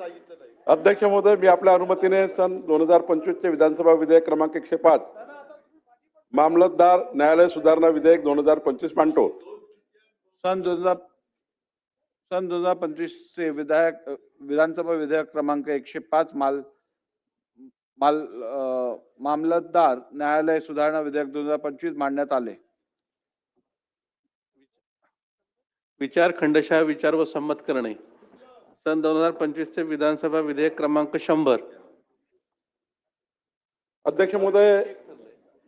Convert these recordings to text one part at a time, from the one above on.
अध्यक्ष महोदय मी आपल्या अनुमतीने सन दोन हजार पंचवीसचे विधानसभा विधेयक क्रमांक एकशे पाच मामलतदार न्यायालय सुधारणा विधेयक दोन हजार पंचवीस मांडतो. सन दोन हजार सन दोन हजार पंचवीसचे विधायक विधानसभा विधेयक क्रमांक एकशे पाच माल माल मामलतदार न्यायालय सुधारणा विधेयक दोन हजार पंचवीस मांडण्यात आले. विचार खंडशः विचार व संमत करणे. सन दोन हजार पंचवीसचे विधानसभा विधेयक क्रमांक शंभर. अध्यक्ष महोदय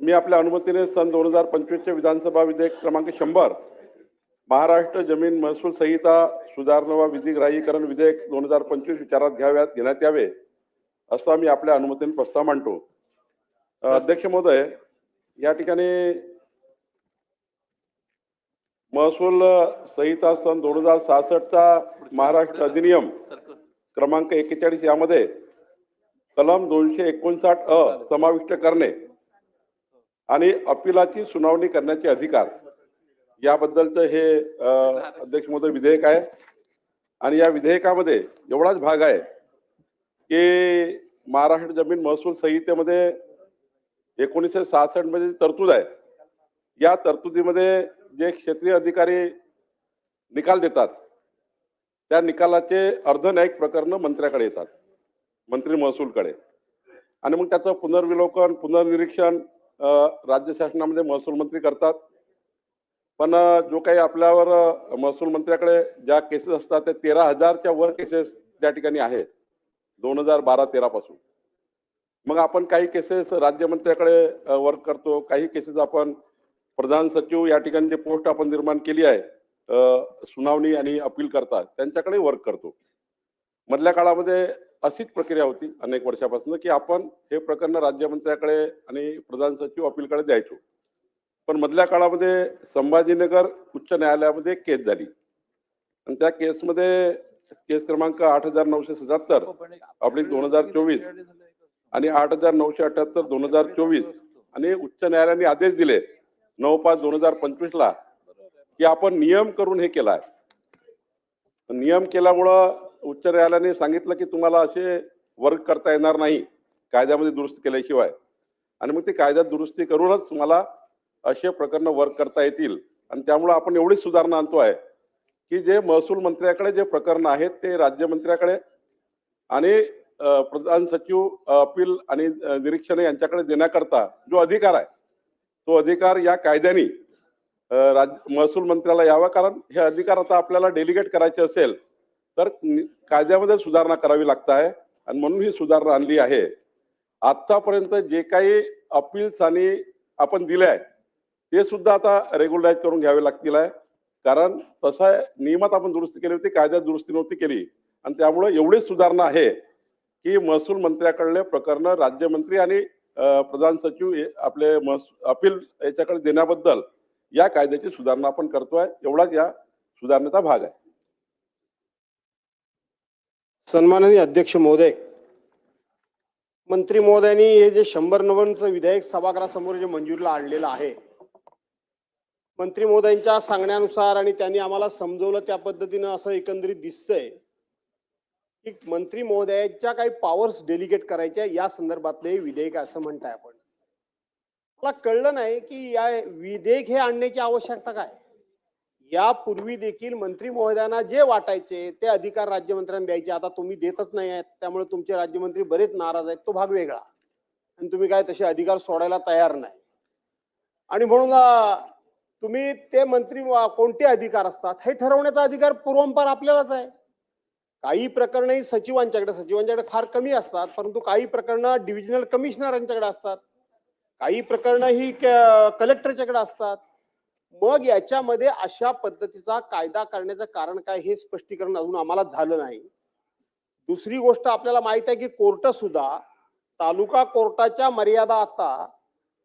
मी आपल्या अनुमतीने सन दोन हजार पंचवीसचे विधानसभा विधेयक क्रमांक शंभर महाराष्ट्र जमीन महसूल संहिता सुधारणा व विधिग्राहीकरण विधेयक दोन हजार पंचवीस विचारात घ्याव्यात घेण्यात यावे असा मी आपल्या अनुमतीने प्रस्ताव मांडतो. अध्यक्ष महोदय या ठिकाणी महसूल संहिता सन दोन हजार सहासष्टचा महाराष्ट्र अधिनियम क्रमांक एक्केचाळीस यामध्ये कलम दोनशे एकोणसाठ अ समाविष्ट करणे आणि अपिलाची सुनावणी करण्याचे अधिकार. याबद्दलचं हे अध्यक्ष महोदय विधेयक आहे. आणि या विधेयकामध्ये एवढाच भाग आहे की महाराष्ट्र जमीन महसूल संहितेमध्ये एकोणीसशे सहासष्टमध्ये तरतूद आहे या तरतुदीमध्ये जे क्षेत्रीय अधिकारी निकाल देतात त्या निकालाचे अर्धन्यायिक प्रकरण मंत्र्याकडे येतात मंत्री महसूलकडे. आणि मग त्याचं पुनर्विलोकन पुनर्निरीक्षण राज्य शासनामध्ये महसूल मंत्री करतात. पण जो काही आपल्यावर महसूल मंत्र्याकडे ज्या केसेस असतात त्या तेरा हजारच्या वर केसेस त्या ठिकाणी आहेत. दोन हजार बारा तेरा पासून. मग आपण काही केसेस राज्यमंत्र्याकडे वर्क करतो काही केसेस आपण प्रधान सचिव या ठिकाणी जे पोस्ट आपण निर्माण केली आहे सुनावणी आणि अपील करतात त्यांच्याकडे वर्क करतो. मधल्या काळामध्ये अशीच प्रक्रिया होती अनेक वर्षापासून की आपण हे प्रकरण राज्यमंत्र्याकडे आणि प्रधान सचिव अपीलकडे द्यायचो. पण मधल्या काळामध्ये संभाजीनगर उच्च न्यायालयामध्ये केस झाली. आणि त्या केसमध्ये केस क्रमांक आठ हजार नऊशे सत्याहत्तर आपली दोन हजार चोवीस आणि आठ हजार नऊशे अठ्याहत्तर दोन हजार चोवीस आणि उच्च न्यायालयाने आदेश दिले. नऊ पाच दोन हजार पंचवीस ला की आपण नियम करून हे केलाय. नियम केल्यामुळं उच्च न्यायालयाने सांगितलं की तुम्हाला असे वर्क करता येणार नाही कायद्यामध्ये दुरुस्ती केल्याशिवाय. आणि मग ते कायद्यात दुरुस्ती करूनच तुम्हाला असे प्रकरण वर्क करता येतील. आणि त्यामुळे आपण एवढी सुधारणा आणतो आहे की जे महसूल मंत्र्याकडे जे प्रकरण आहेत ते राज्यमंत्र्याकडे आणि प्रधान सचिव अपील आणि निरीक्षण यांच्याकडे देण्याकरता जो अधिकार आहे तो अधिकार या कायद्याने राज महसूल मंत्र्याला यावा. कारण हे अधिकार आता आपल्याला डेलिगेट करायचे असेल तर कायद्यामध्ये सुधारणा करावी लागत आहे. आणि म्हणून ही सुधारणा आणली आहे. आतापर्यंत जे काही अपील्स आणि आपण दिले आहे ते सुद्धा आता रेग्युलराईज करून घ्यावे लागतील आहे. कारण तसं आहे, नियमात आपण दुरुस्ती केली होती कायद्यात दुरुस्ती नव्हती केली. आणि त्यामुळे एवढीच सुधारणा आहे की महसूल मंत्र्याकडले प्रकरण राज्यमंत्री आणि प्रधान सचिव आपले अपील याच्याकडे देण्याबद्दल या कायद्याची सुधारणा आपण करतोय. एवढाच या सुधारणेचा भाग आहे. सन्माननीय अध्यक्ष महोदय मंत्री महोदयांनी हे जे शंभर नव्वदचं विधेयक सभागृहासमोर जे मंजुरीला आणलेलं आहे मंत्री महोदयांच्या सांगण्यानुसार आणि त्यांनी आम्हाला समजवलं त्या पद्धतीनं असं एकंदरीत दिसतंय. की मंत्री महोदयाच्या काही पॉवर्स डेलिगेट करायच्या या संदर्भातले विधेयक असं म्हणताय आपण. मला कळलं नाही की या विधेयक हे आणण्याची आवश्यकता काय? यापूर्वी देखील मंत्री महोदयांना जे वाटायचे ते अधिकार राज्यमंत्र्यांना द्यायचे. आता तुम्ही देतच नाही आहेत त्यामुळे तुमचे राज्यमंत्री बरेच नाराज आहेत. तो भाग वेगळा. आणि तुम्ही काय तसे अधिकार सोडायला तयार नाही. आणि म्हणून तुम्ही ते मंत्री कोणते अधिकार असतात हे ठरवण्याचा अधिकार पूर्वंपार आपल्यालाच आहे. काही प्रकरणही सचिवांच्याकडे सचिवांच्याकडे फार कमी असतात परंतु काही प्रकरणं डिव्हिजनल कमिशनरांच्याकडे असतात. काही प्रकरणं ही क- कलेक्टरच्याकडे असतात. मग याच्यामध्ये अशा पद्धतीचा कायदा करण्याचं कारण काय हे स्पष्टीकरण अजून आम्हाला झालं नाही. दुसरी गोष्ट आपल्याला माहीत आहे की कोर्ट सुद्धा तालुका कोर्टाच्या मर्यादा आता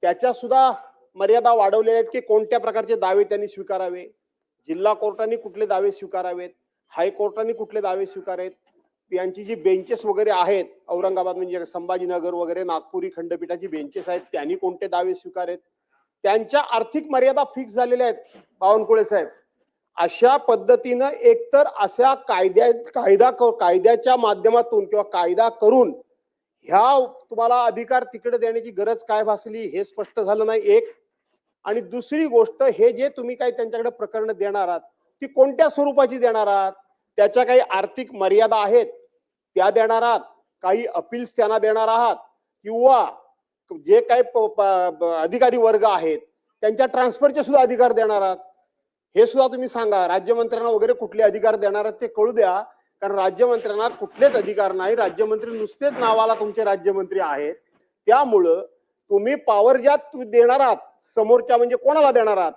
त्याच्या सुद्धा मर्यादा वाढवलेल्या आहेत की कोणत्या प्रकारचे दावे त्यांनी स्वीकारावे? जिल्हा कोर्टाने कुठले दावे स्वीकारावेत? हायकोर्टाने कुठले दावे स्वीकारेत? यांची जी बेंचेस वगैरे आहेत औरंगाबाद म्हणजे संभाजीनगर वगैरे नागपुरी खंडपीठाची बेंचेस आहेत त्यांनी कोणते दावे स्वीकारेत? त्यांच्या आर्थिक मर्यादा फिक्स झालेल्या आहेत बावनकुळे साहेब. अशा पद्धतीनं एकतर अशा कायद्या कायदा कायद्याच्या माध्यमातून किंवा कायदा करून ह्या तुम्हाला अधिकार तिकडे देण्याची गरज काय भासली हे स्पष्ट झालं नाही एक. आणि दुसरी गोष्ट हे जे तुम्ही काही त्यांच्याकडे प्रकरण देणार आहात ती कोणत्या स्वरूपाची देणार आहात? त्याच्या काही आर्थिक मर्यादा आहेत त्या देणार आहात. काही अपील्स त्यांना देणार आहात. किंवा जे काही अधिकारी वर्ग आहेत त्यांच्या ट्रान्सफरचे सुद्धा अधिकार देणार आहात. हे सुद्धा तुम्ही सांगा. राज्यमंत्र्यांना वगैरे कुठले अधिकार देणार आहेत ते कळू द्या. कारण राज्यमंत्र्यांना कुठलेच अधिकार नाही. राज्यमंत्री नुसतेच नावाला तुमचे राज्यमंत्री आहेत. त्यामुळं तुम्ही पॉवर ज्या तुम्ही देणार आहात समोरच्या म्हणजे कोणाला देणार आहात?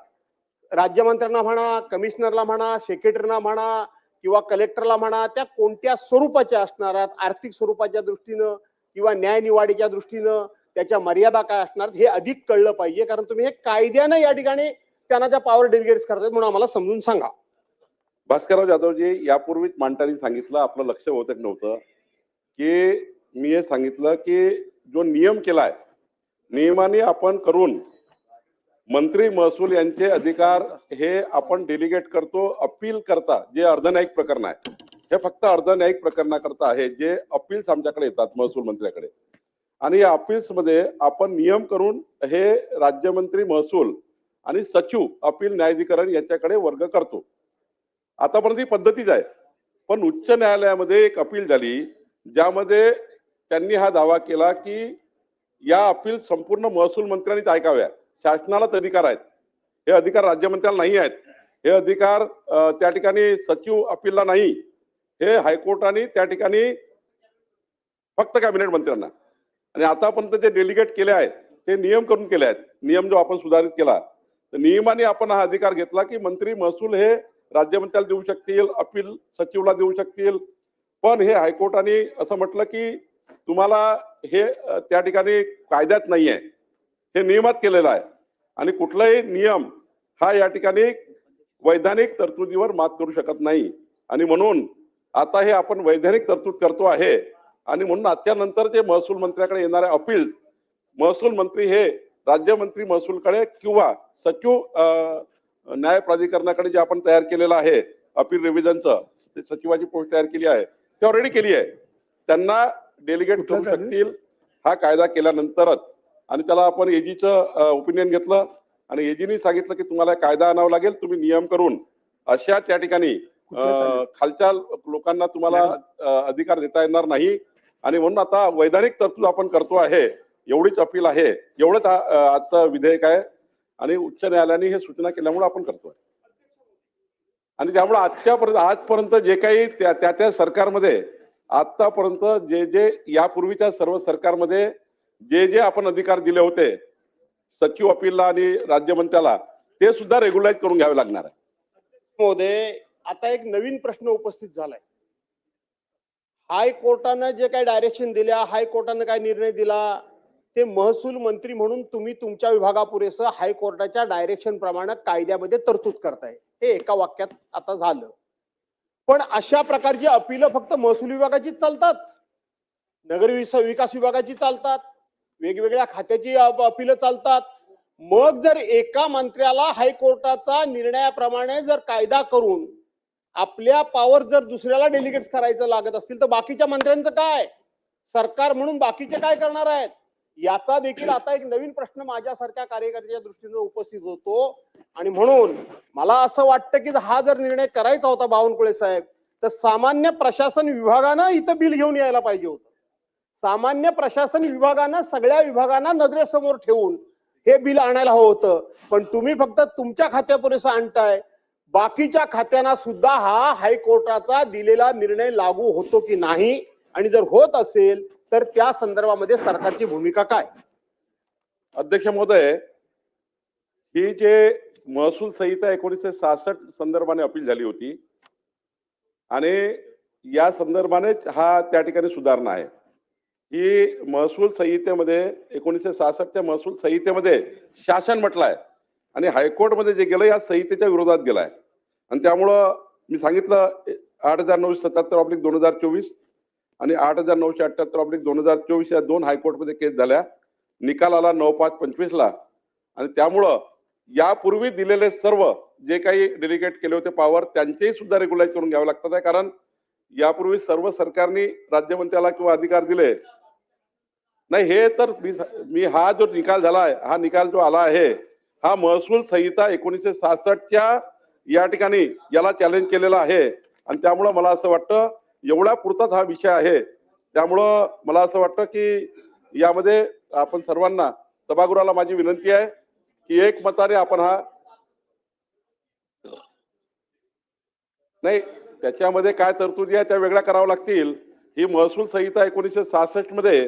राज्यमंत्र्यांना म्हणा कमिशनरला म्हणा सेक्रेटरीना म्हणा किंवा कलेक्टरला म्हणा त्या कोणत्या स्वरूपाच्या असणार आहेत? आर्थिक स्वरूपाच्या दृष्टीनं किंवा न्यायनिवाडीच्या दृष्टीनं त्याच्या मर्यादा काय असणार हे अधिक कळलं पाहिजे. कारण तुम्ही हे कायद्यानं या ठिकाणी त्यांना त्या पॉवर डेलिगेट्स करतात म्हणून आम्हाला समजून सांगा. भास्करराव जाधवजी यापूर्वीच मांडटांनी सांगितलं आपलं लक्ष होत नव्हतं की मी हे सांगितलं की जो नियम केलाय नियमाने आपण करून मंत्री महसूल यांचे अधिकार हे आपण डेलिगेट करतो अपील करता जे अर्धन्यायिक प्रकरण आहे. हे फक्त अर्धन्यायिक प्रकरणाकरता आहे जे अपील्स आमच्याकडे येतात महसूल मंत्र्याकडे. आणि या अपील्समध्ये आपण नियम करून हे राज्यमंत्री महसूल आणि सचिव अपील न्यायाधिकरण याच्याकडे वर्ग करतो. आतापर्यंत ही पद्धतीच आहे. पण उच्च न्यायालयामध्ये एक अपील झाली ज्यामध्ये त्यांनी हा दावा केला की या अपील संपूर्ण महसूल मंत्र्यांनीच ऐकाव्या शासनालाच अधिकार आहेत. हे अधिकार राज्यमंत्र्याला नाही आहेत. हे अधिकार त्या ठिकाणी सचिव अपीलला नाही. हे हायकोर्टाने त्या ठिकाणी फक्त कॅबिनेट मंत्र्यांना. आणि आतापर्यंत जे डेलिगेट केले आहेत ते नियम करून केले आहेत. नियम जो आपण सुधारित केला तर नियमाने आपण हा अधिकार घेतला की मंत्री महसूल हे राज्यमंत्र्याला देऊ शकतील अपील सचिवला देऊ शकतील. पण हे हायकोर्टाने असं म्हटलं की तुम्हाला हे त्या ठिकाणी कायद्यात नाही आहे हे नियमात केलेलं आहे. आणि कुठलाही नियम हा या ठिकाणी वैधानिक तरतुदीवर मात करू शकत नाही. आणि म्हणून आता हे आपण वैधानिक तरतूद करतो आहे. आणि म्हणून आजच्यानंतर जे महसूल मंत्र्याकडे येणारे अपील महसूल मंत्री हे राज्यमंत्री महसूलकडे किंवा सचिव न्याय प्राधिकरणाकडे जे आपण तयार केलेलं आहे अपील रिव्हिजनचं ते सचिवाची पोस्ट तयार केली आहे ते ऑलरेडी केली आहे. त्यांना डेलिगेट करू? शकतील हा कायदा केल्यानंतरच. आणि त्याला आपण एजीचं ओपिनियन घेतलं आणि एजीनी सांगितलं की तुम्हाला कायदा आणावा लागेल तुम्ही नियम करून अशा त्या ठिकाणी खालच्या लोकांना तुम्हाला अधिकार देता येणार नाही. आणि म्हणून आता वैधानिक तरतूद आपण करतो आहे एवढीच अपील आहे एवढंच आजचं विधेयक आहे. आणि उच्च न्यायालयाने हे सूचना केल्यामुळे आपण करतोय. आणि त्यामुळे आजच्यापर्यंत आजपर्यंत जे काही त्या त्या सरकारमध्ये आतापर्यंत जे जे यापूर्वीच्या सर्व सरकारमध्ये जे जे आपण अधिकार दिले होते सचिव अपीलला आणि राज्यमंत्र्याला ते सुद्धा रेग्युलाइज करून घ्यावे लागणार आहे. महोदय आता एक नवीन प्रश्न उपस्थित झालाय. हायकोर्टानं जे काही डायरेक्शन दिल्या हायकोर्टानं काय निर्णय दिला ते महसूल मंत्री म्हणून तुम्ही तुमच्या विभागापुरेसं हायकोर्टाच्या डायरेक्शन प्रमाणे कायद्यामध्ये तरतूद करताय. हे एका वाक्यात आता झालं. पण अशा प्रकारची अपील फक्त महसूल विभागाची चालतात. नगर विकास विभागाची चालतात. वेगवेगळ्या खात्याची अप- अपिलं चालतात. मग जर एका मंत्र्याला हायकोर्टाचा निर्णयाप्रमाणे जर कायदा करून आपल्या पॉवर जर दुसऱ्याला डेलिगेट करायचं लागत असतील तर बाकीच्या मंत्र्यांचं काय? सरकार म्हणून बाकीचे काय करणार आहेत? याचा देखील आता एक नवीन प्रश्न माझ्यासारख्या कार्यकर्त्याच्या दृष्टीने उपस्थित होतो. आणि म्हणून मला असं वाटतं की हा जर निर्णय करायचा होता बावनकुळे साहेब तर सामान्य प्रशासन विभागानं इथं बिल घेऊन यायला पाहिजे होतं. सामान्य प्रशासन विभागानं सगळ्या विभागांना नजरेसमोर ठेवून हे बिल आणायला हवं होतं. पण तुम्ही फक्त तुमच्या खात्यापुरेसं आणताय. बाकीच्या खात्यांना सुद्धा हा हायकोर्टाचा दिलेला निर्णय लागू होतो की नाही? आणि जर होत असेल तर त्या संदर्भामध्ये सरकारची भूमिका काय? अध्यक्ष महोदय ही जे महसूल संहिता एकोणीसशे सहासष्ट संदर्भाने अपील झाली होती आणि या संदर्भानेच हा त्या ठिकाणी सुधारणा आहे. की महसूल संहितेमध्ये एकोणीसशे सहासष्टच्या महसूल संहितेमध्ये शासन म्हटलं आहे आणि हायकोर्टमध्ये जे गेलं या संहितेच्या विरोधात गेलं आहे आणि त्यामुळं मी सांगितलं आठ हजार नऊशे सत्याहत्तर ऑब्लिक दोन हजार चोवीस आणि आठ हजार नऊशे अठ्ठ्याहत्तर ऑब्लिक दोन हजार चोवीस या दोन हायकोर्टमध्ये केस झाल्या. निकाल आला नऊ पाच पंचवीसला. आणि त्यामुळं यापूर्वी दिलेले सर्व जे काही डेलिगेट केले होते पॉवर त्यांचेही सुद्धा रेग्युलाइज करून घ्यावे लागतात आहे. कारण यापूर्वी सर्व सरकारने राज्यमंत्र्याला किंवा अधिकार दिले. नाही हे तर मी मी हा जो निकाल झाला आहे हा निकाल जो आला आहे हा महसूल संहिता एकोणीसशे सहासष्टच्या या ठिकाणी याला चॅलेंज केलेला आहे. आणि त्यामुळं मला असं वाटतं एवढा पुरताच हा विषय आहे. त्यामुळं मला असं वाटतं की यामध्ये आपण सर्वांना सभागृहाला माझी विनंती आहे की एक मताने आपण हा नाही त्याच्यामध्ये काय तरतुदी आहे त्या वेगळ्या कराव्या लागतील. ही महसूल संहिता एकोणीसशे सहासष्टमध्ये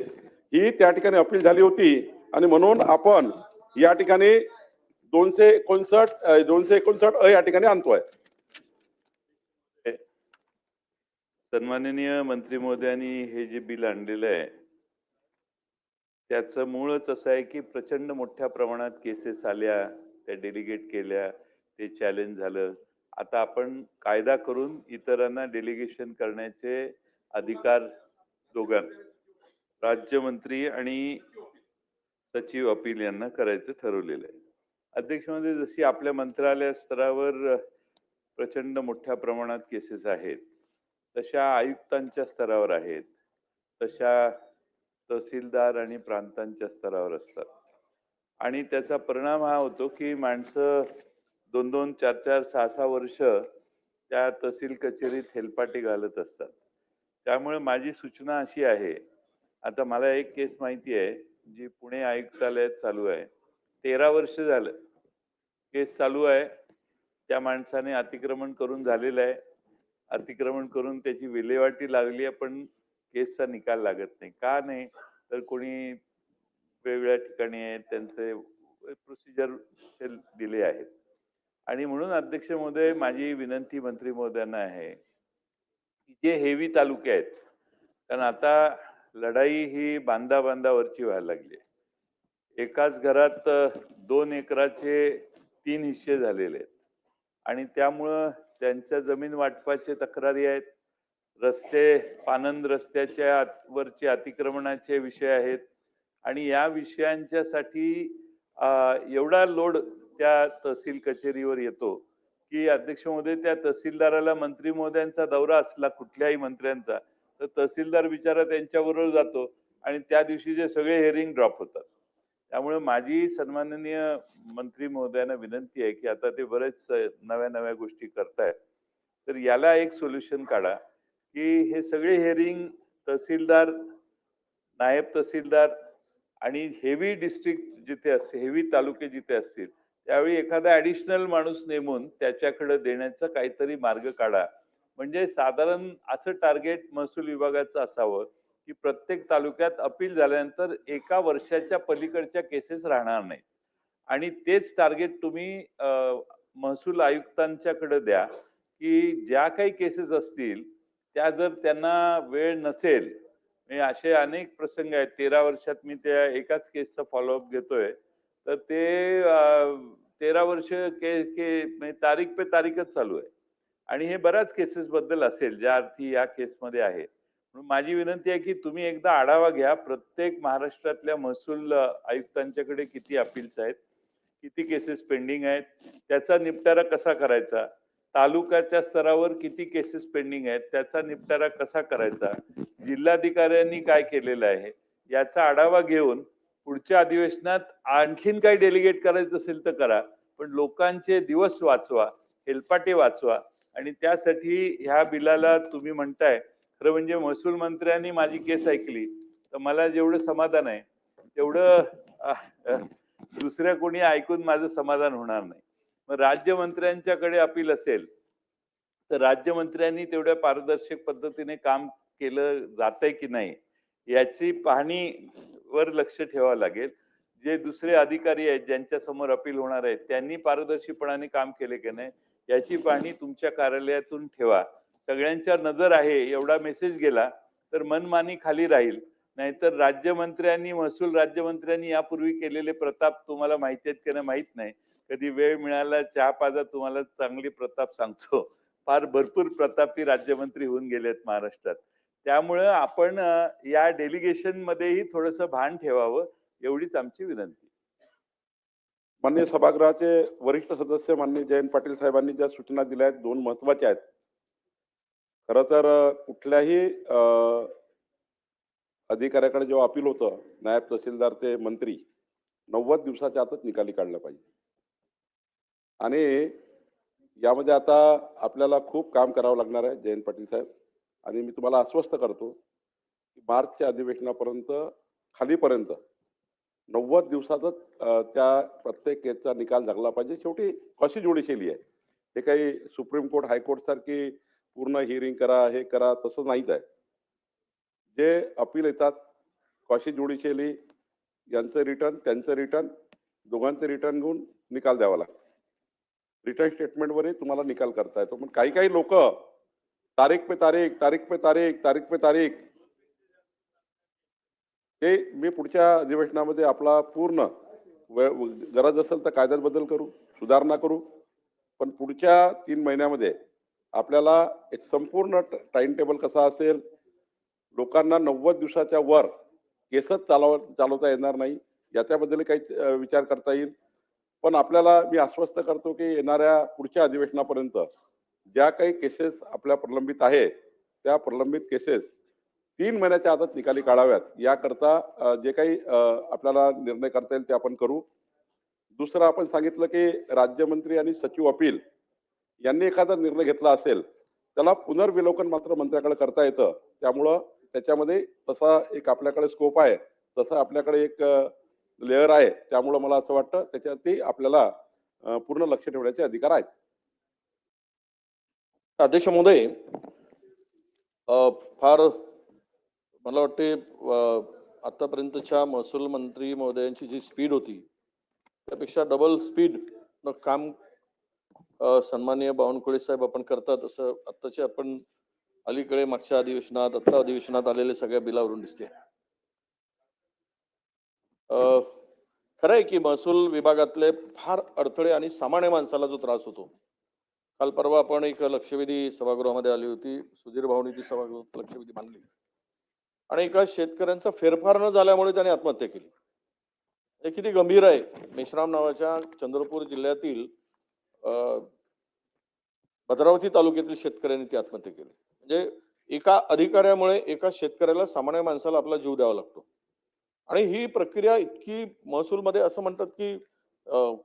ही त्या ठिकाणी अपील झाली होती. आणि म्हणून आपण या ठिकाणी दोनशे एकोणसठ दोनशे एकोणसठ अ या ठिकाणी आणतोय. सन्माननीय मंत्री मोदी हे जे बिल आणलेलं आहे त्याचं मूळच असं आहे की प्रचंड मोठ्या प्रमाणात केसेस आल्या त्या डेलिगेट केल्या ते चॅलेंज झालं. आता आपण कायदा करून इतरांना डेलिगेशन करण्याचे अधिकार दोघांना राज्यमंत्री आणि सचिव अपील यांना करायचं ठरवलेलं आहे. अध्यक्ष म्हणजे जशी आपल्या मंत्रालय स्तरावर प्रचंड मोठ्या प्रमाणात केसेस आहेत तशा आयुक्तांच्या स्तरावर आहेत तशा तहसीलदार आणि प्रांतांच्या स्तरावर असतात. आणि त्याचा परिणाम हा होतो की माणसं दोन दोन चार चार सहा सहा वर्ष त्या तहसील कचेरीत हेलपाटी घालत असतात. त्यामुळे माझी सूचना अशी आहे आता मला एक केस माहिती आहे जी पुणे आयुक्तालयात चालू आहे. तेरा वर्ष झालं. केस चालू आहे. त्या माणसाने अतिक्रमण करून झालेलं आहे. अतिक्रमण करून त्याची विल्हेवाटी लागली आहे पण केसचा निकाल लागत नाही. का नाही? तर कोणी वेगवेगळ्या ठिकाणी आहेत त्यांचे प्रोसिजर दिले आहेत. आणि म्हणून अध्यक्ष महोदय माझी विनंती मंत्री महोदयांना आहे की जे हेवी तालुके आहेत कारण आता लढाई ही बांधा बांधावरची व्हायला लागली आहे. एकाच घरात दोन एकराचे तीन हिस्से झालेले आहेत. आणि त्यामुळं त्यांच्या जमीन वाटपाचे तक्रारी आहेत. रस्ते पानंद रस्त्याच्या वरचे अतिक्रमणाचे विषय आहेत. आणि या विषयांच्यासाठी एवढा लोड त्या तहसील कचेरीवर येतो की अध्यक्ष महोदय त्या तहसीलदाराला मंत्री महोदयांचा दौरा असला कुठल्याही मंत्र्यांचा तर तहसीलदार बिचारा त्यांच्याबरोबर जातो आणि त्या दिवशीचे सगळे हेअरिंग ड्रॉप होतात. त्यामुळे माझी सन्माननीय मंत्री महोदयांना विनंती आहे की आता ते बरेच नव्या नव्या गोष्टी करतायत. तर याला एक सोल्युशन काढा की हे सगळे हेअरिंग तहसीलदार नायब तहसीलदार आणि हेवी डिस्ट्रिक्ट जिथे असते हेवी तालुके जिथे असतील त्यावेळी एखादा ऍडिशनल माणूस नेमून त्याच्याकडे देण्याचा काहीतरी मार्ग काढा. म्हणजे साधारण असं टार्गेट महसूल विभागाचं असावं की प्रत्येक तालुक्यात अपील झाल्यानंतर एका वर्षाच्या पलीकडच्या केसेस राहणार नाहीत. आणि तेच टार्गेट तुम्ही महसूल आयुक्तांच्याकडे द्या की ज्या काही केसेस असतील त्या जर त्यांना वेळ नसेल असे अनेक प्रसंग आहेत तेरा वर्षात मी त्या एकाच केसचा फॉलोअप घेतोय तर ते तेरा वर्ष के के म्हणजे तारीख पे तारीखच चालू आहे. आणि हे बऱ्याच केसेस बद्दल असेल ज्या अर्थी या केसमध्ये आहे. म्हणून माझी विनंती आहे की तुम्ही एकदा आढावा घ्या. प्रत्येक महाराष्ट्रातल्या महसूल आयुक्तांच्याकडे किती अपील्स आहेत किती केसेस पेंडिंग आहेत त्याचा निपटारा कसा करायचा तालुक्याच्या स्तरावर किती केसेस पेंडिंग आहेत त्याचा निपटारा कसा करायचा जिल्हाधिकाऱ्यांनी काय केलेलं आहे याचा आढावा घेऊन पुढच्या अधिवेशनात आणखीन काही डेलिगेट करायचं असेल तर करा पण लोकांचे दिवस वाचवा हेलपाटे वाचवा आणि त्यासाठी ह्या बिलाला तुम्ही म्हणताय खरं म्हणजे महसूल मंत्र्यांनी माझी केस ऐकली तर मला जेवढं समाधान आहे तेवढं दुसऱ्या कोणी ऐकून माझं समाधान होणार नाही. मग राज्यमंत्र्यांच्याकडे अपील असेल तर राज्यमंत्र्यांनी तेवढ्या पारदर्शक पद्धतीने काम केलं जातंय की नाही याची पाहणीवर लक्ष ठेवावं लागेल. जे दुसरे अधिकारी आहेत ज्यांच्या समोर अपील होणार आहेत त्यांनी पारदर्शीपणाने काम केले की नाही याची पाहणी तुमच्या कार्यालयातून ठेवा. सगळ्यांच्या नजर आहे एवढा मेसेज गेला तर मनमानी खाली राहील. नाहीतर राज्यमंत्र्यांनी महसूल राज्यमंत्र्यांनी यापूर्वी केलेले प्रताप तुम्हाला माहिती आहेत की नाही माहीत नाही. कधी वेळ मिळाला चहा पाजा तुम्हाला चांगली प्रताप सांगतो. फार भरपूर प्रतापी राज्यमंत्री होऊन गेले आहेत महाराष्ट्रात. त्यामुळं आपण या डेलिगेशन मध्येही थोडंसं भान ठेवावं एवढीच आमची विनंती. माननीय सभागृहाचे वरिष्ठ सदस्य माननीय जयंत पाटील साहेबांनी ज्या सूचना दिल्या आहेत दोन महत्त्वाच्या आहेत. खरं तर कुठल्याही अधिकाऱ्याकडे जेव्हा अपील होतं नायब तहसीलदार ते मंत्री नव्वद दिवसाच्या आतच निकाली काढला पाहिजे. आणि यामध्ये आता आपल्याला खूप काम करावं लागणार आहे जयंत पाटील साहेब. आणि मी तुम्हाला आश्वस्त करतो की मार्चच्या अधिवेशनापर्यंत खालीपर्यंत नव्वद दिवसातच त्या प्रत्येक केसचा निकाल लागला पाहिजे. शेवटी कशी ज्युडिशियली आहे? हे काही सुप्रीम कोर्ट हायकोर्ट सारखी पूर्ण हिअरिंग करा हे करा तसं नाहीच आहे. जे अपील येतात कशी ज्युडिशियली यांचं रिटर्न त्यांचं रिटर्न दोघांचे रिटर्न घेऊन निकाल द्यावा लागतो. रिटर्न स्टेटमेंटवरही तुम्हाला निकाल करता येतो. पण काही काही लोक तारीख पे तारीख तारीख पे तारीख तारीख पे तारीख हे मी पुढच्या अधिवेशनामध्ये आपला पूर्ण गरज असेल तर कायद्यात बदल करू सुधारणा करू. पण पुढच्या तीन महिन्यामध्ये आपल्याला एक संपूर्ण टाइम टेबल कसा असेल लोकांना नव्वद दिवसाच्या वर केसच चालव चालवता येणार नाही याच्याबद्दल काही विचार करता येईल. पण आपल्याला मी आश्वस्त करतो की येणाऱ्या पुढच्या अधिवेशनापर्यंत ज्या काही केसेस आपल्या प्रलंबित आहे त्या प्रलंबित केसेस तीन महिन्याच्या आतच निकाली काढाव्यात. याकरता जे काही आपल्याला निर्णय करता येईल ते आपण करू. दुसरं आपण सांगितलं की राज्यमंत्री आणि सचिव अपील यांनी एखादा निर्णय घेतला असेल त्याला पुनर्विलोकन मात्र मंत्र्याकडे करता येतं. त्यामुळं त्याच्यामध्ये तसा एक आपल्याकडे स्कोप आहे तसं आपल्याकडे एक लेअर आहे. त्यामुळं मला असं वाटतं त्याच्यावरती आपल्याला पूर्ण लक्ष ठेवण्याचे अधिकार आहेत. अध्यक्ष महोदय फार मला वाटते आतापर्यंतच्या महसूल मंत्री महोदयांची जी स्पीड होती त्यापेक्षा डबल स्पीड काम सन्माननीय बावनकुळे साहेब आपण करतात असं आत्ताचे आपण अलीकडे मागच्या अधिवेशनात आत्ता अधिवेशनात आलेले सगळ्या बिलावरून दिसते. खरं आहे की महसूल विभागातले फार अडथळे आणि सामान्य माणसाला जो त्रास होतो. काल परवा आपण एक लक्षवेधी सभागृहामध्ये आली होती सुधीर भाऊनी ती सभागृहात लक्षवेधी मानली आणि एका शेतकऱ्यांचा फेरफार न झाल्यामुळे त्याने आत्महत्या केली. हे किती गंभीर आहे. मेश्राम नावाच्या चंद्रपूर जिल्ह्यातील अं, भद्रावती तालुक्यातील शेतकऱ्यांनी ती आत्महत्या केली. म्हणजे एका अधिकाऱ्यामुळे एका शेतकऱ्याला सामान्य माणसाला आपला जीव द्यावा लागतो. आणि ही प्रक्रिया इतकी महसूलमध्ये असं म्हणतात की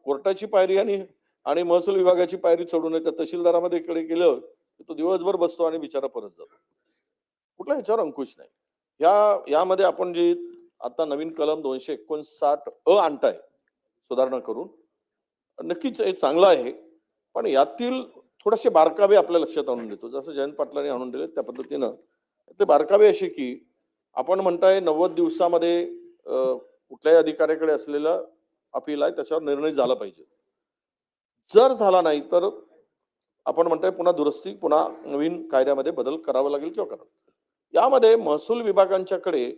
कोर्टाची पायरी आणि आणि महसूल विभागाची पायरी चढून त्या तहसीलदारामध्ये इकडे गेलं की तो दिवसभर बसतो आणि बिचारा परत जातो. कुठला ह्याच्यावर अंकुश नाही. या यामध्ये आपण जी आता नवीन कलम दोनशे एकोणसाठ अ आणताय सुधारणा करून नक्कीच हे चांगलं आहे. पण यातील थोडेसे बारकावे आपल्या लक्षात आणून देतो. जसं जयंत पाटलांनी आणून दिले त्या पद्धतीनं. ते बारकावे असे की आपण म्हणताय नव्वद दिवसामध्ये कुठल्याही अधिकाऱ्याकडे असलेला अपील आहे त्याच्यावर निर्णय झाला पाहिजे. जर झाला नाही तर आपण म्हणताय पुन्हा दुरुस्ती पुन्हा नवीन कायद्यामध्ये बदल करावा लागेल किंवा करावा यामध्ये महसूल विभागांच्याकडे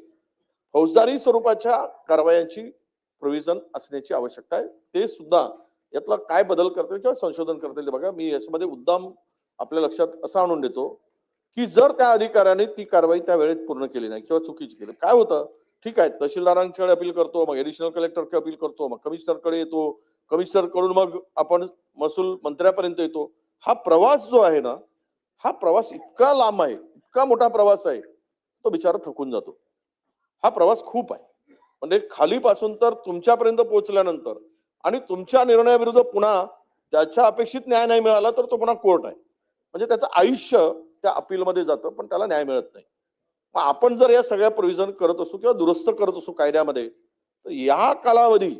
फौजदारी स्वरूपाच्या कारवायांची प्रोव्हिजन असण्याची आवश्यकता आहे. ते सुद्धा यातला काय बदल करता येईल किंवा संशोधन करता येईल बघा. मी याच्यामध्ये मुद्दाम आपल्या लक्षात असं आणून देतो की जर त्या अधिकाऱ्याने ती कारवाई त्या वेळेत पूर्ण केली नाही किंवा चुकीची केली. काय होतं? ठीक आहे तहसीलदारांकडे अपील करतो मग ऍडिशनल कलेक्टरकडे अपील करतो मग कमिशनरकडे येतो. कमिशनरकडून मग आपण महसूल मंत्र्यापर्यंत येतो. हा प्रवास जो आहे ना हा प्रवास इतका लांब आहे. इतका मोठा प्रवास आहे तो बिचारा थकून जातो. हा प्रवास खूप आहे. म्हणजे खालीपासून तर तुमच्यापर्यंत पोहोचल्यानंतर आणि तुमच्या निर्णयाविरुद्ध पुन्हा त्याच्या अपेक्षित न्याय नाही मिळाला तर तो पुन्हा कोर्ट आहे. म्हणजे त्याचं आयुष्य त्या अपीलमध्ये जातं पण त्याला न्याय मिळत नाही. मग आपण जर या सगळ्या प्रोव्हिजन करत असू किंवा दुरुस्त करत असू कायद्यामध्ये तर या कालावधी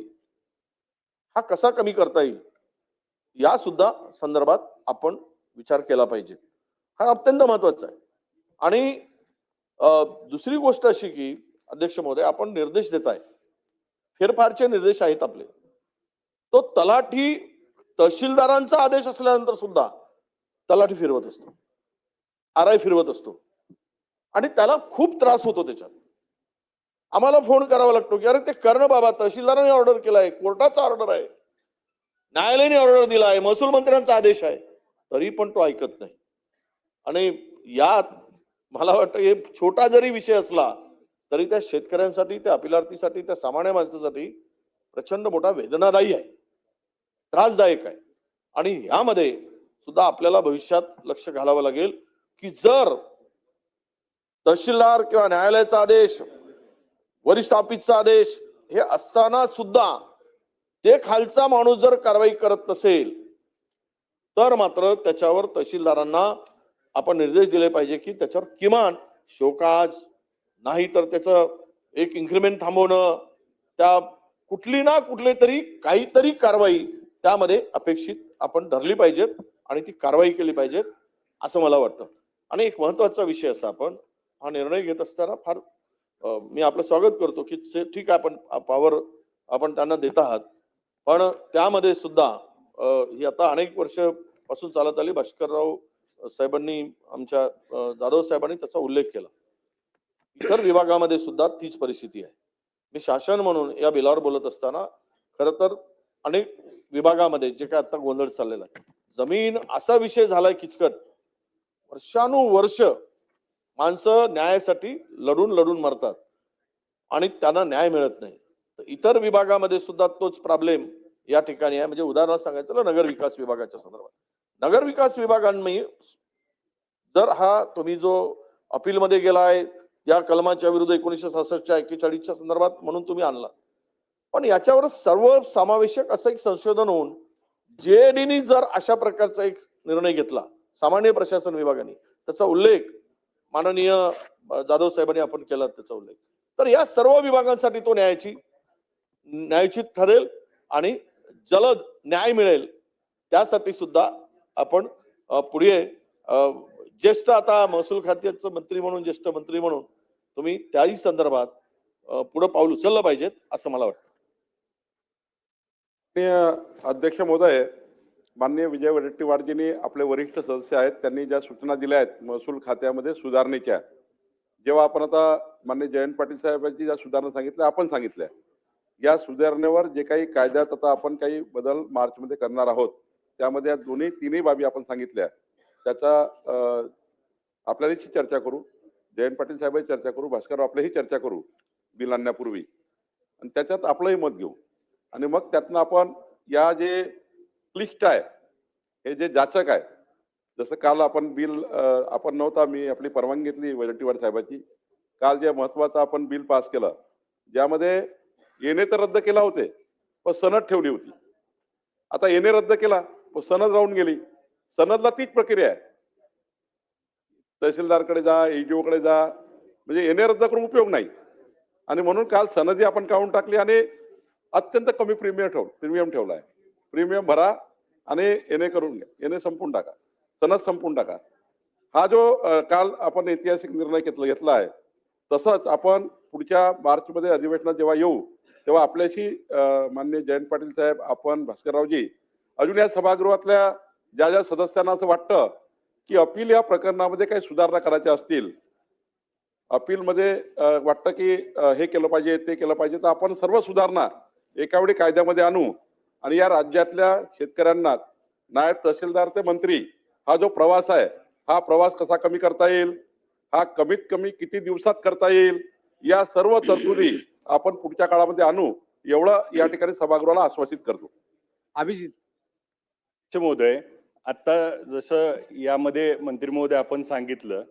हा कसा कमी करता येईल? या सुद्धा संदर्भात आपण विचार केला पाहिजे. हा अत्यंत महत्त्वाचा आहे. आणि दुसरी गोष्ट अशी की अध्यक्ष महोदय आपण निर्देश देत आहे फेरफारचे निर्देश आहेत आपले. तो तलाठी तहसीलदारांचा आदेश असल्यानंतर सुद्धा तलाठी फिरवत असतो. आर आय फिरवत असतो. आणि त्याला खूप त्रास होतो त्याच्यात. आम्हाला फोन करावा लागतो की अरे ते कर्ण बाबा तहसीलदाराने ऑर्डर केलाय कोर्टाचा ऑर्डर आहे. न्यायालयाने ऑर्डर दिला आहे महसूल मंत्र्यांचा आदेश आहे. तरी पण तो ऐकत नाही. आणि यात मला वाटतं हे छोटा जरी विषय असला तरी त्या शेतकऱ्यांसाठी त्या अपिलार्थीसाठी त्या सामान्य माणसासाठी प्रचंड मोठा वेदनादायी आहे. त्रासदायक आहे. आणि ह्यामध्ये सुद्धा आपल्याला भविष्यात लक्ष घालावं लागेल की जर तहसीलदार किंवा न्यायालयाचा आदेश वरिष्ठ ऑफिसचा आदेश हे असताना सुद्धा ते खालचा माणूस जर कारवाई करत नसेल तर मात्र त्याच्यावर तहसीलदारांना आपण निर्देश दिले पाहिजे की त्याच्यावर किमान शोकाज नाही तर त्याचं एक इन्क्रिमेंट थांबवणं त्या कुठली ना कुठले तरी काहीतरी कारवाई त्यामध्ये अपेक्षित आपण धरली पाहिजेत आणि ती कारवाई केली पाहिजेत असं मला वाटतं. आणि एक महत्त्वाचा विषय असा आपण हा निर्णय घेत असताना फार मी आपलं स्वागत करतो की ठीक आहे आपण पॉवर आपण त्यांना देत आहात. पण त्यामध्ये सुद्धा ही आता अनेक वर्षापासून चालत आली. भास्करराव साहेबांनी आमच्या जाधव साहेबांनी त्याचा उल्लेख केला. इतर विभागामध्ये सुद्धा तीच परिस्थिती आहे. मी शासन म्हणून या बिलावर बोलत असताना खर तर अनेक विभागामध्ये जे काय आता गोंधळ चाललेला आहे. जमीन असा विषय झालाय किचकट. वर्षानुवर्ष माणसं न्यायासाठी लढून लढून मरतात आणि त्यांना न्याय मिळत नाही. तर इतर विभागामध्ये सुद्धा तोच प्रॉब्लेम या ठिकाणी आहे. म्हणजे उदाहरण सांगायचं नगर विकास विभागाच्या संदर्भात. नगर विकास विभागांनी जर हा तुम्ही जो अपीलमध्ये गेलाय या कलमाच्या विरुद्ध एकोणीसशे सहासष्टच्या एक्केचाळीसच्या संदर्भात म्हणून तुम्ही आणला. पण याच्यावर सर्व समावेशक असं एक संशोधन होऊन जेडीनी जर अशा प्रकारचा एक निर्णय घेतला सामान्य प्रशासन विभागाने त्याचा उल्लेख माननीय जाधव साहेबांनी आपण केला त्याचा उल्लेख. तर या सर्व विभागांसाठी तो न्यायाची न्यायोचित ठरेल आणि जलद न्याय मिळेल त्यासाठी सुद्धा आपण पुढे ज्येष्ठ आता महसूल खात्याचं मंत्री म्हणून ज्येष्ठ मंत्री म्हणून तुम्ही त्याही संदर्भात पुढं पाऊल उचललं पाहिजेत असं मला वाटतं. अध्यक्ष महोदय माननीय विजय वडेट्टीवारजींनी आपले वरिष्ठ सदस्य आहेत त्यांनी ज्या सूचना दिल्या आहेत महसूल खात्यामध्ये सुधारणेच्या जेव्हा आपण आता माननीय जयंत पाटील साहेबांची ज्या सुधारणा सांगितल्या आपण सांगितल्या. या सुधारणेवर जे काही कायद्यात आता आपण काही बदल मार्चमध्ये करणार आहोत त्यामध्ये या दोन्ही तिन्ही बाबी आपण सांगितल्या त्याचा आपल्याशी आपल्यालाही चर्चा करू. जयंत पाटील साहेबांची चर्चा करू. भास्कर आपल्याही चर्चा करू बिल आणण्यापूर्वी. आणि त्याच्यात आपलंही मत घेऊ. आणि मग त्यातनं आपण या जे क्लिष्ट आहे हे जे जाचक आहे जसं काल आपण बिल आपण नव्हता मी आपली परवानगी घेतली वडेट्टीवार साहेबाची. काल जे महत्वाचं आपण बिल पास केलं ज्यामध्ये येणे तर रद्द केला होते पण सनद ठेवली होती. आता येणे रद्द केला सनद राहून गेली. सनदला तीच प्रक्रिया आहे. तहसीलदारकडे जा एजीओकडे कडे जा म्हणजे येणे रद्द करून उपयोग नाही. आणि म्हणून काल सनदी आपण काढून टाकली आणि अत्यंत कमी प्रीमियम ठेव प्रीमियम ठेवला आहे. प्रीमियम भरा आणि एने करून घ्या. एने संपून टाका. सनद संपून टाका. हा जो काल आपण ऐतिहासिक निर्णय घेतला घेतला आहे तसंच आपण पुढच्या मार्चमध्ये अधिवेशनात जेव्हा येऊ तेव्हा आपल्याशी मान्य माननीय जयंत पाटील साहेब आपण भास्कररावजी अजून या सभागृहातल्या ज्या ज्या सदस्यांना असं वाटतं की अपील या प्रकरणामध्ये काही सुधारणा करायच्या असतील अपीलमध्ये वाटतं की हे केलं पाहिजे ते केलं पाहिजे तर आपण सर्व सुधारणा एकावेळी कायद्यामध्ये आणू. आणि या राज्यातल्या शेतकऱ्यांना नायब तहसीलदार ते मंत्री हा जो प्रवास आहे हा प्रवास कसा कमी करता येईल? हा कमीत कमी किती दिवसात करता येईल? या सर्व तरतुदी आपण पुढच्या काळामध्ये आणू एवढं या ठिकाणी सभागृहाला आश्वासित करतो. अभिजित महोदय आता जसं यामध्ये मंत्री महोदय आपण सांगितलं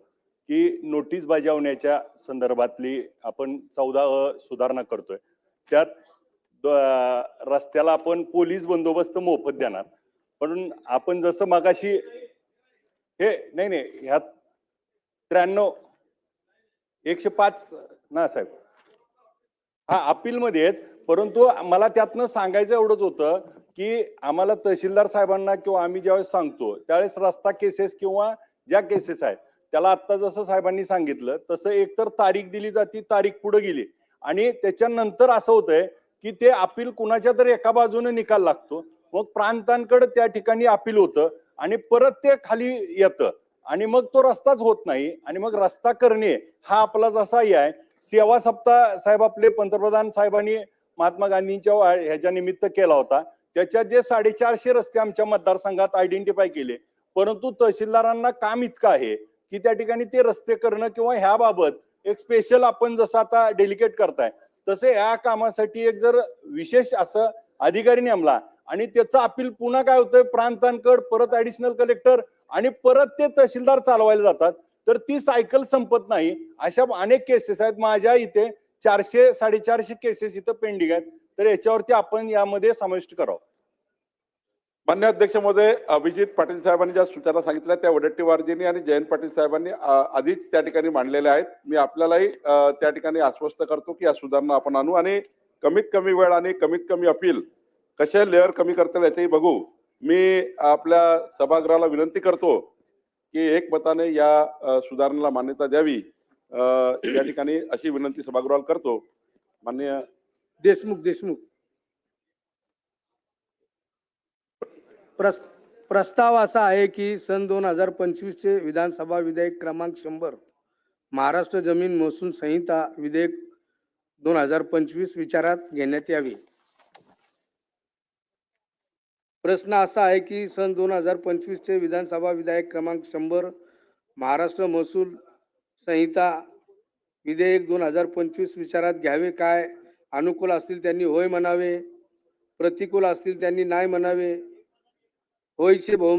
की नोटीस बजावण्याच्या संदर्भातली आपण चौदा अ सुधारणा करतोय. त्यात रस्त्याला आपण पोलीस बंदोबस्त मोफत देणार. पण आपण जसं मगाशी हे नाही नाही ह्यात त्र्याण्णव एकशे पाच ना साहेब. हा अपीलमध्येच परंतु मला त्यातनं सांगायचं एवढंच होतं की आम्हाला तहसीलदार साहेबांना किंवा आम्ही ज्यावेळेस सांगतो त्यावेळेस रस्ता केसेस किंवा ज्या केसेस आहेत त्याला आत्ता जसं साहेबांनी सांगितलं तसं एकतर तारीख दिली जाती तारीख पुढे गेली. आणि त्याच्यानंतर असं होतंय की ते अपील कुणाच्या तरी एका बाजूने निकाल लागतो. मग प्रांतांकडे त्या ठिकाणी अपील होतं आणि परत ते खाली येतं. आणि मग तो रस्ताच होत नाही. आणि मग रस्ता करणे हा आपला जसाही आहे. सेवा सप्ताह साहेब आपले पंतप्रधान साहेबांनी महात्मा गांधींच्या ह्याच्या निमित्त केला होता. त्याच्यात जे साडेचारशे रस्ते आमच्या मतदारसंघात आयडेंटिफाय केले. परंतु तहसीलदारांना काम इतकं आहे की त्या ठिकाणी ते रस्ते करणं किंवा ह्या बाबत एक स्पेशल आपण जसं आता डेलिकेट करताय तसे या कामासाठी एक जर विशेष असं अधिकारी नेमला आणि त्याचं अपील पुन्हा काय होतंय? प्रांतांकड परत ऍडिशनल कलेक्टर आणि परत ते तहसीलदार चालवायला जातात. तर ती सायकल संपत नाही. अशा अनेक केसेस आहेत. माझ्या इथे चारशे साडेचारशे केसेस इथं पेंडिंग आहेत. तर याच्यावरती आपण यामध्ये समाविष्ट करावं. मान्य अध्यक्ष अभिजित पाटील साहेबांनी ज्या सूचना सांगितल्या त्या वडट्टीवारजींनी आणि जयंत पाटील साहेबांनी आधीच त्या ठिकाणी मांडलेल्या आहेत. मी आपल्यालाही त्या ठिकाणी आश्वस्त करतो की या सुधारणा आपण आणू आणि कमीत कमी वेळ आणि कमीत कमी अपील कसे लेअर कमी करता येईल याचंही बघू. मी आपल्या सभागृहाला विनंती करतो की एकमताने या सुधारणाला सुधारणेला मान्यता द्यावी. या ठिकाणी अशी विनंती सभागृहाला करतो. माननीय देशमुख देशमुख. प्रस प्रस्ताव असा आहे की सन दोन हजार पंचवीसचे विधानसभा विधेयक क्रमांक शंभर महाराष्ट्र जमीन महसूल संहिता विधेयक दोन हजार पंचवीस विचारात घेण्यात यावे. प्रश्न असा आहे की सन दोन हजार पंचवीसचे विधानसभा विधेयक क्रमांक शंभर महाराष्ट्र महसूल संहिता विधेयक दोन हजार पंचवीस विचारात घ्यावे काय? अनुकूल असतील त्यांनी होय म्हणावे प्रतिकूल असतील त्यांनी नाही म्हणावे. होयचे बहु